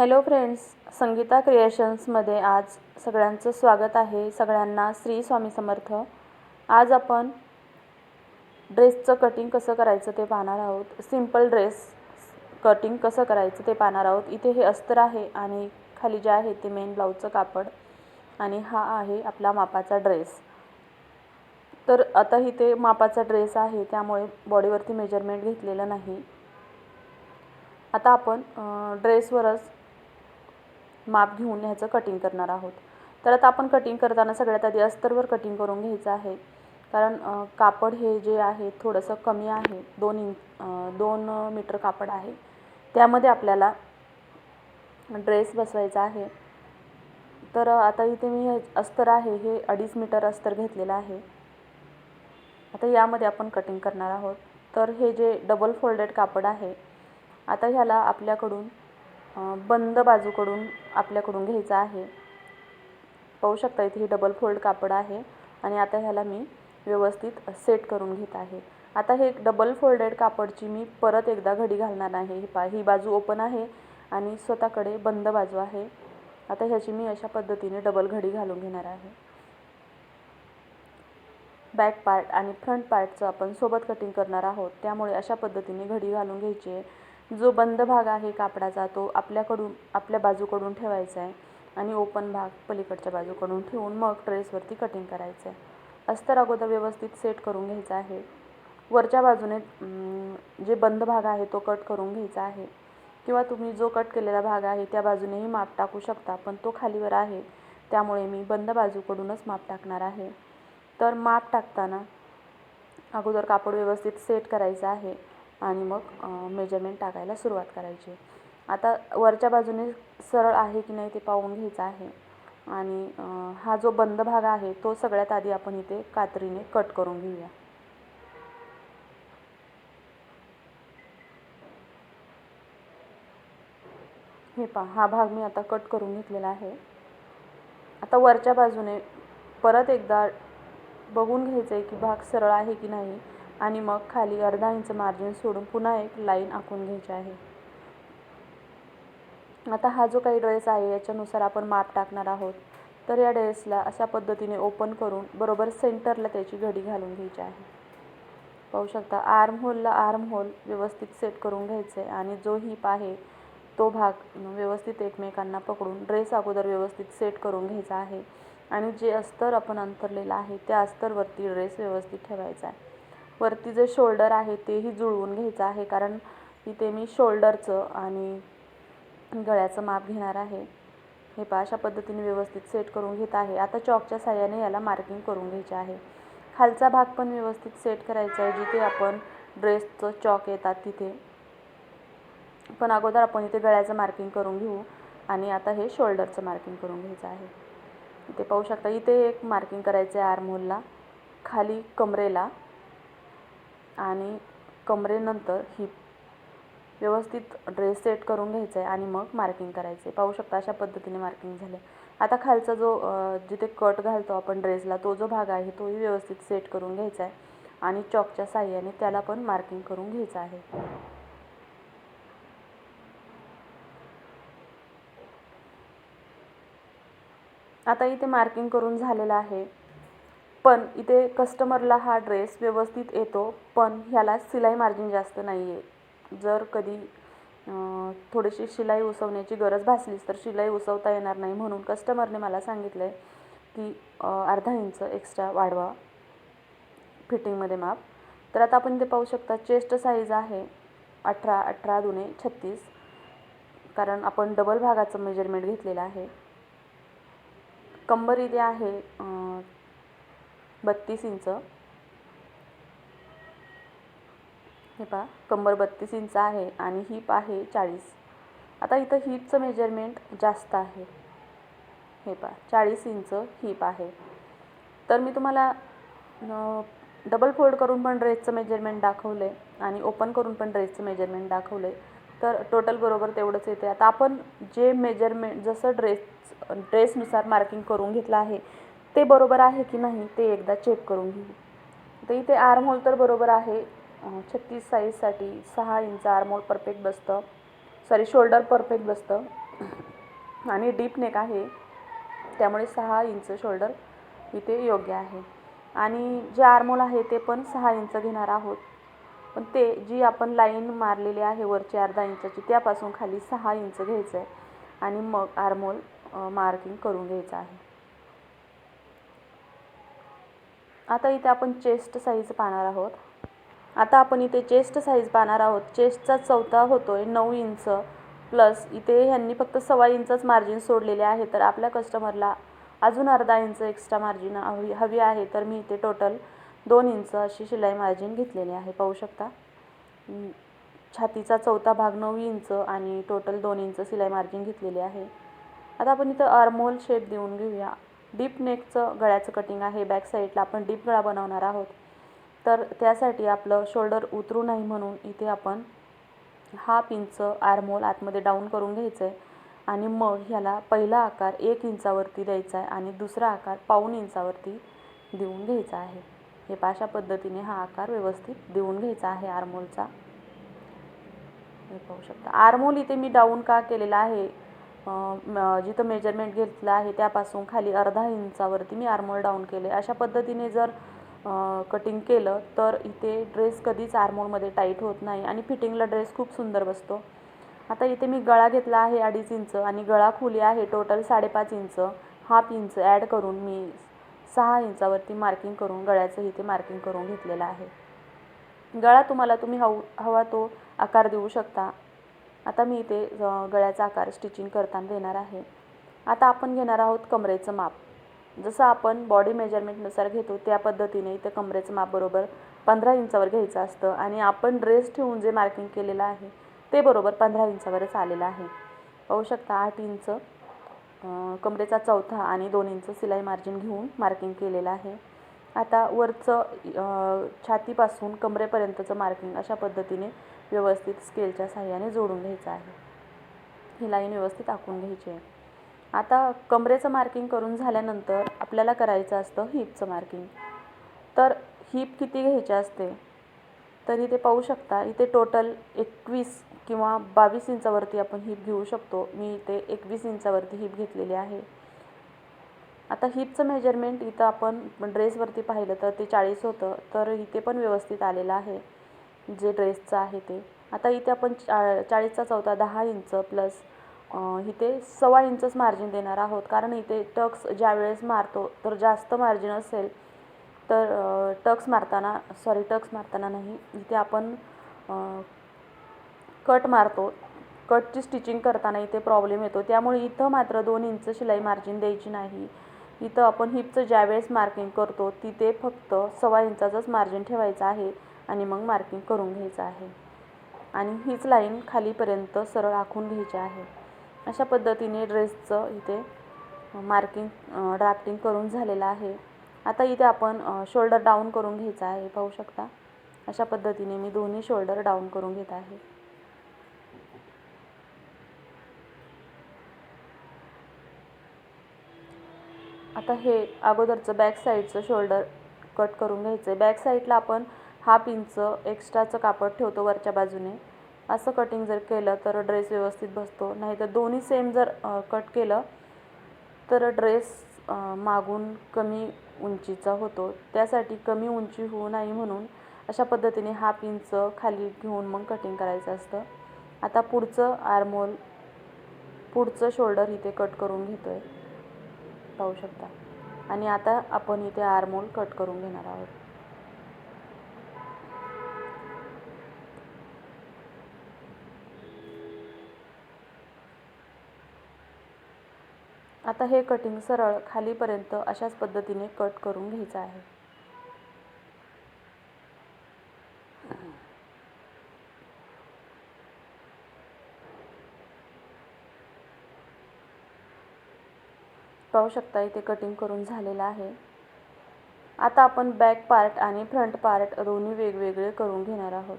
Hello friends Sangeeta क्रिएशन्समध्ये आज सगळ्यांचं स्वागत आहे. सगळ्यांना श्री स्वामी समर्थ. आज आपण ड्रेसचं कटिंग कसं करायचं ते पाहणार आहोत. सिंपल ड्रेस कटिंग कसं करायचं ते पाहणार आहोत. इथे हे अस्तर आहे आणि खाली जे आहे ते मेन ब्लाऊजचं कापड आणि हा आहे आपला मापाचा ड्रेस तर आता इथे मापाचा ड्रेस आहे त्यामुळे बॉडीवरती मेजरमेंट घेतलेलं नाही. आता आपण ड्रेसवरच माप घेऊन ह्याचं कटिंग करणार आहोत. तर आता आपण कटिंग करताना सगळ्यात आधी अस्तरवर कटिंग करून घ्यायचं आहे. कारण कापड हे जे आहे थोडंसं कमी आहे. दोन इंच दोन मीटर कापड आहे. त्यामध्ये आपल्याला ड्रेस बसवायचा आहे. तर आता इथे मी हे अस्तर आहे हे अडीच मीटर अस्तर घेतलेलं आहे. आता यामध्ये आपण कटिंग करणार आहोत. तर हे जे डबल फोल्डेड कापड आहे आता ह्याला आपल्याकडून बंद बाजूकडून आपल्याकडून घ्यायचं आहे. पाहू शकता इथे हे डबल फोल्ड कापड आहे आणि आता ह्याला मी व्यवस्थित सेट करून घेत आहे. आता हे डबल फोल्डेड कापडची मी परत एकदा घडी घालणार आहे. ही पा ही बाजू ओपन आहे आणि स्वतःकडे बंद बाजू आहे. आता ह्याची मी अशा पद्धतीने डबल घडी घालून घेणार आहे. बॅक पार्ट आणि फ्रंट पार्टचं आपण सोबत कटिंग करणार आहोत. त्यामुळे अशा पद्धतीने घडी घालून घ्यायची आहे. जो बंद भाग आहे कापडाचा तो आपल्याकडून आपल्या बाजूकडून ठेवायचा आहे आणि ओपन भाग पलीकडच्या बाजूकडून ठेवून मग ट्रेसवरती कटिंग करायचं आहे. अस्तर अगोदर व्यवस्थित सेट करून घ्यायचा आहे. वरच्या बाजूने जे बंद भाग आहे तो कट करून घ्यायचा आहे. किंवा तुम्ही जो कट केलेला भाग आहे त्या बाजूनेही माप टाकू शकता पण तो खालीवर आहे. त्यामुळे मी बंद बाजूकडूनच माप टाकणार आहे. तर माप टाकताना अगोदर कापड व्यवस्थित सेट करायचं आहे. आणि मग मेजरमेंट टाकायला सुरुवात करायची. आता वरच्या बाजूने सरळ आहे की नाही ते पाहून घ्यायचं आहे. आणि हा जो बंद भाग आहे तो सगळ्यात आधी आपण इथे कात्रीने कट करून घेऊया. हे पहा हा भाग मी आता कट करून घेतलेला आहे. आता वरच्या बाजूने परत एकदा बघून घ्यायचं आहे की भाग सरळ आहे की नाही. आणि मग खाली अर्धा इंच मार्जिन सोडून पुन्हा एक लाईन आखून घ्यायची आहे. आता हा जो काही ड्रेस आहे याच्यानुसार आपण माप टाकणार आहोत. तर या ड्रेसला अशा पद्धतीने ओपन करून बरोबर सेंटरला त्याची घडी घालून घ्यायची आहे. पाहू शकता आर्म होलला आर्म होल व्यवस्थित सेट करून घ्यायचं आहे आणि जो हिप आहे तो भाग व्यवस्थित एकमेकांना पकडून ड्रेस अगोदर व्यवस्थित सेट करून घ्यायचा आहे. आणि जे अस्तर आपण अंतरलेलं आहे त्या अस्तरवरती ड्रेस व्यवस्थित ठेवायचा आहे. वरती जे शोल्डर आहे तेही जुळवून घ्यायचं आहे कारण इथे मी शोल्डरचं आणि गळ्याचं माप घेणार आहे. हे पहा अशा पद्धतीने व्यवस्थित सेट करून घेत आहे. आता चॉकच्या साह्याने याला मार्किंग करून घ्यायचे आहे. खालचा भाग पण व्यवस्थित सेट करायचा आहे जिथे आपण ड्रेसचं चॉक येतात तिथे. पण अगोदर आपण इथे गळ्याचं मार्किंग करून घेऊ आणि आता हे शोल्डरचं मार्किंग करून घ्यायचं आहे. इथे पाहू शकता इथे एक मार्किंग करायचं आहे आर्महोलला खाली कमरेला. आणि कमरेनंतर हिप व्यवस्थित ड्रेस सेट करून घ्यायचं आहे आणि मग मार्किंग करायचं आहे पाहू शकता अशा पद्धतीने मार्किंग झालं आता खालचा जो जिथे कट घालतो आपण ड्रेसला तो जो भाग आहे तोही व्यवस्थित सेट करून घ्यायचा आहे आणि चॉकच्या साह्याने त्याला पण मार्किंग करून घ्यायचं आहे. आता इथे मार्किंग करून झालेलं आहे. पण इथे कस्टमरला हा ड्रेस व्यवस्थित येतो पण ह्याला सिलाई मार्जिन जास्त नाही आहे जर कधी थोडीशी शिलाई उसवण्याची गरज भासलीच तर शिलाई उसवता येणार नाही म्हणून कस्टमरने मला सांगितलं आहे की अर्धा इंच एक्स्ट्रा वाढवा फिटिंगमध्ये माप. तर आता आपण ते पाहू शकता चेस्ट साईज आहे अठरा अठरा दुने छत्तीस. कारण आपण डबल भागाचं मेजरमेंट घेतलेलं आहे. कंबर इथे आहे बत्तीस इंच. हे पहा कंबर बत्तीस इंच आहे आणि हिप आहे चाळीस. आता इथं हिपचं मेजरमेंट जास्त आहे. हे पहा चाळीस इंच हिप आहे. तर मी तुम्हाला डबल फोल्ड करून पण ड्रेसचं मेजरमेंट दाखवलं आहे आणि ओपन करून पण ड्रेसचं मेजरमेंट दाखवलं. आहे तर टोटल बरोबर तेवढंच येते आता आपण जे मेजरमेंट जसं ड्रेस ड्रेसनुसार मार्किंग करून घेतलं आहे ते बरोबर आहे की नाही ते एकदा चेक करून घेऊ. तर इथे आर्महोल तर बरोबर आहे. छत्तीस साईजसाठी सहा इंच आर्महोल परफेक्ट बसतं. सॉरी शोल्डर परफेक्ट बसतं. आणि डीप नेक आहे. त्यामुळे सहा इंच शोल्डर इथे योग्य आहे. आणि जे आर्मोल आहे ते पण सहा इंच घेणार आहोत. पण ते जी आपण लाईन मारलेली आहे वरची अर्धा इंचाची त्यापासून खाली सहा इंच घ्यायचं आहे आणि मग आर्मोल मार्किंग करून घ्यायचं आहे. आता इथे आपण चेस्ट साईज पाहणार आहोत. आता आपण इथे चेस्ट साईज पाहणार आहोत. चेस्टचा चौथा होतो आहे नऊ इंच. प्लस इथे ह्यांनी फक्त सव्वा इंचच मार्जिन सोडलेले आहे. तर आपल्या कस्टमरला अजून अर्धा इंच एक्स्ट्रा मार्जिन हवी हवी आहे. तर मी इथे टोटल दोन इंच अशी शिलाई मार्जिन घेतलेली आहे. पाहू शकता? छातीचा चौथा भाग नऊ इंच आणि टोटल दोन इंच शिलाई मार्जिन घेतलेली आहे. आता आपण इथं आर्मोल शेप देऊन घेऊया. डीप नेकचं गळ्याचं कटिंग आहे. बॅक साईडला आपण डीप गळा बनवणार आहोत. तर त्यासाठी आपलं शोल्डर उतरू नाही म्हणून इथे आपण हाफ इंच आर्मोल आतमध्ये डाऊन करून घ्यायचं आहे आणि मग ह्याला पहिला आकार एक इंचावरती द्यायचा आहे आणि दुसरा आकार पाऊण इंचावरती देऊन घ्यायचा आहे. हे पाशा पद्धतीने हा आकार व्यवस्थित देऊन घ्यायचा आहे आर्मोलचा हे पाहू शकता. आर्मोल इथे मी डाऊन का केलेला आहे? जिथं मेजरमेंट घेतलं आहे त्यापासून खाली अर्धा इंचावरती मी आर्मोल डाऊन केले अशा पद्धतीने जर कटिंग केलं तर इथे ड्रेस कधीच आर्मोलमध्ये टाईट होत नाही आणि फिटिंगला ड्रेस खूप सुंदर बसतो. आता इथे मी गळा घेतला आहे अडीच इंच आणि गळा खुली आहे टोटल साडेपाच इंच. हाफ इंच ॲड करून मी सहा इंचावरती मार्किंग करून गळ्याचं इथे मार्किंग करून घेतलेलं आहे. गळा तुम्हाला तुम्ही हव हवा तो आकार देऊ शकता. आता मी इथे गळ्याचा आकार स्टिचिंग करताना देणार आहे. आता आपण घेणार आहोत कमरेचं माप. जसं आपण बॉडी मेजरमेंटनुसार घेतो त्या पद्धतीने इथे कमरेचं माप बरोबर पंधरा इंचावर घ्यायचं असतं आणि आपण ड्रेस ठेवून जे मार्किंग केलेलं आहे ते बरोबर पंधरा इंचावरच आलेलं आहे. पाहू शकता आठ इंच कमरेचा चौथा आणि दोन इंच सिलाई मार्जिन घेऊन मार्किंग केलेलं आहे. आता वरचं छातीपासून कमरेपर्यंतचं मार्किंग अशा पद्धतीने व्यवस्थित स्केलच्या साह्याने जोडून घ्यायचं आहे. ही लाईन व्यवस्थित आखून घ्यायची आहे. आता कमरेचं मार्किंग करून झाल्यानंतर आपल्याला करायचं असतं हिपचं मार्किंग तर हिप किती घ्यायची असते? तर इथे पाहू शकता. इथे टोटल एकवीस किंवा बावीस इंचावरती आपण हिप घेऊ शकतो. मी इथे एकवीस इंचावरती हिप घेतलेली आहे. आता हिपचं मेजरमेंट इथं आपण ड्रेसवरती पाहिलं तर ते चाळीस होतं. तर इथे पण व्यवस्थित आलेलं आहे. जे ड्रेसचं आहे ते. आता इथे आपण चा चाळीसचा चौथा दहा इंच प्लस इथे सव्वा इंचच मार्जिन देणार आहोत. कारण इथे टक्स ज्यावेळेस मारतो तर जास्त मार्जिन असेल तर टक्स मारताना सॉरी टक्स मारताना नाही इथे आपण कट मारतो. कटची स्टिचिंग करताना इथे प्रॉब्लेम येतो. त्यामुळे इथं मात्र दोन इंच शिलाई मार्जिन द्यायची नाही. इथं आपण हिपचं ज्यावेळेस मार्किंग करतो तिथे फक्त सव्वा इंचाचंच मार्जिन ठेवायचं आहे. आणि मग मार्किंग करून घ्यायचं आहे. आणि हीच लाईन खालीपर्यंत सरळ आखून घ्यायची आहे. अशा पद्धतीने ड्रेसचं इथे मार्किंग ड्राफ्टिंग करून झालेलं आहे. आता इथे आपण शोल्डर डाऊन करून घ्यायचं आहे पाहू शकता. अशा पद्धतीने मी दोन्ही शोल्डर डाऊन करून घेत आहे. आता हे अगोदरचं बॅक साईडचं शोल्डर कट करून घ्यायचं आहे. बॅक साईडला आपण हाफ इंच एक्स्ट्राचं कापड ठेवतो वरच्या बाजूने. असं कटिंग जर केलं तर ड्रेस व्यवस्थित बसतो. नाहीतर दोन्ही सेम जर कट केलं तर ड्रेस मागून कमी उंचीचा होतो. त्यासाठी कमी उंची होऊ नाही म्हणून अशा पद्धतीने हाफ इंच खाली घेऊन मग कटिंग करायचं असतं. आता पुढचं आर्मोल पुढचं शोल्डर इथे कट करून घेतो आहे पाहू शकता. आणि आता आपण इथे आर्मोल कट करून घेणार आहोत. आता हे कटिंग सरळ खालीपर्यंत अशाच पद्धतीने कट करून घ्यायचं आहे. पाहू शकता इथे कटिंग करून झालेलं आहे. आता आपण बॅक पार्ट आणि फ्रंट पार्ट दोन्ही वेगवेगळे करून घेणार आहोत.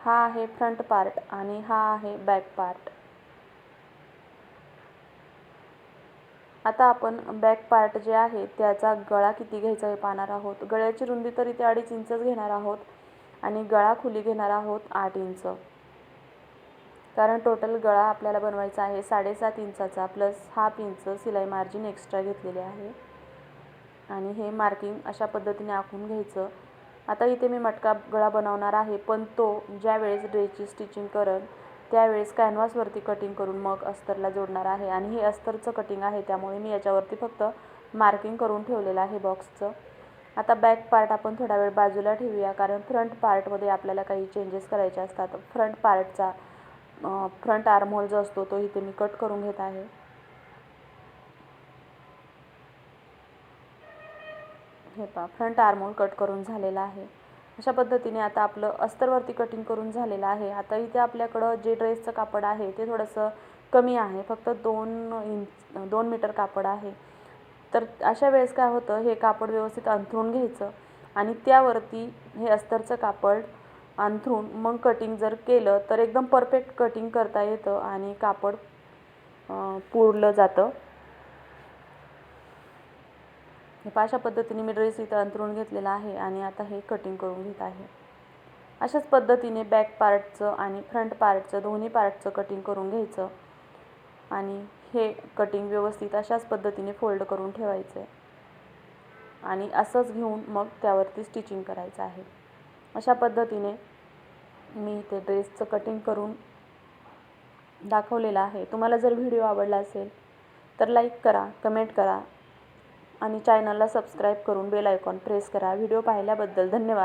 हा आहे फ्रंट पार्ट आणि हा आहे बॅक पार्ट आता आपण बॅक पार्ट जे आहे त्याचा गळा किती घ्यायचा हे पाहणार आहोत. गळ्याची रुंदी तर इथे अडीच इंचच घेणार आहोत आणि गळा खुली घेणार आहोत आठ इंच. कारण टोटल गळा आपल्याला बनवायचा आहे साडेसात इंचाचा प्लस हाफ इंच सिलाई मार्जिन एक्स्ट्रा घेतलेले आहे. आणि हे मार्किंग अशा पद्धतीने आखून घ्यायचं. आता इथे मी मटका गळा बनवणार आहे पण तो ज्या वेळेस ड्रेसची स्टिचिंग करल त्यावेळेस कॅनव्हासवरती कटिंग करून मग अस्तरला जोडणार आहे. आणि हे अस्तरचं कटिंग आहे त्यामुळे मी याच्यावरती फक्त मार्किंग करून ठेवलेलं आहे बॉक्सचं आता बॅक पार्ट आपण थोडा वेळ बाजूला ठेवूया कारण फ्रंट पार्टमध्ये आपल्याला काही चेंजेस करायचे असतात. फ्रंट पार्टचा फ्रंट आर्महोल जो असतो तो इथे मी कट करून घेत आहे. हे पहा फ्रंट आर्मोल कट करून झालेला आहे. अशा पद्धतीने आता आपलं अस्तरवरती कटिंग करून झालेलं आहे. आता इथे आपल्याकडं जे ड्रेसचं कापड आहे ते थोडंसं कमी आहे. फक्त दोन इंच दोन मीटर कापड आहे. तर अशा वेळेस काय होतं हे कापड व्यवस्थित अंथरून घ्यायचं आणि त्यावरती हे अस्तरचं कापड अंथरून मग कटिंग जर केलं तर एकदम परफेक्ट कटिंग करता येतं आणि कापड पुरलं जातं. हे अशा पद्धतीने मी ड्रेस इथं अंतरून घेतलेला आहे आणि आता हे कटिंग करून घेत आहे. अशाच पद्धतीने बॅक पार्टचं आणि फ्रंट पार्टचं दोन्ही पार्टचं कटिंग करून घ्यायचं. आणि हे कटिंग व्यवस्थित अशाच पद्धतीने फोल्ड करून ठेवायचं आहे आणि असंच घेऊन मग त्यावरती स्टिचिंग करायचं आहे. अशा पद्धतीने मी ते ड्रेसचं कटिंग करून दाखवलेलं आहे. तुम्हाला जर व्हिडिओ आवडला असेल तर लाईक करा कमेंट करा. आणि चॅनलला सबस्क्राईब करून बेल आयकॉन प्रेस करा. व्हिडिओ पाहिल्याबद्दल धन्यवाद.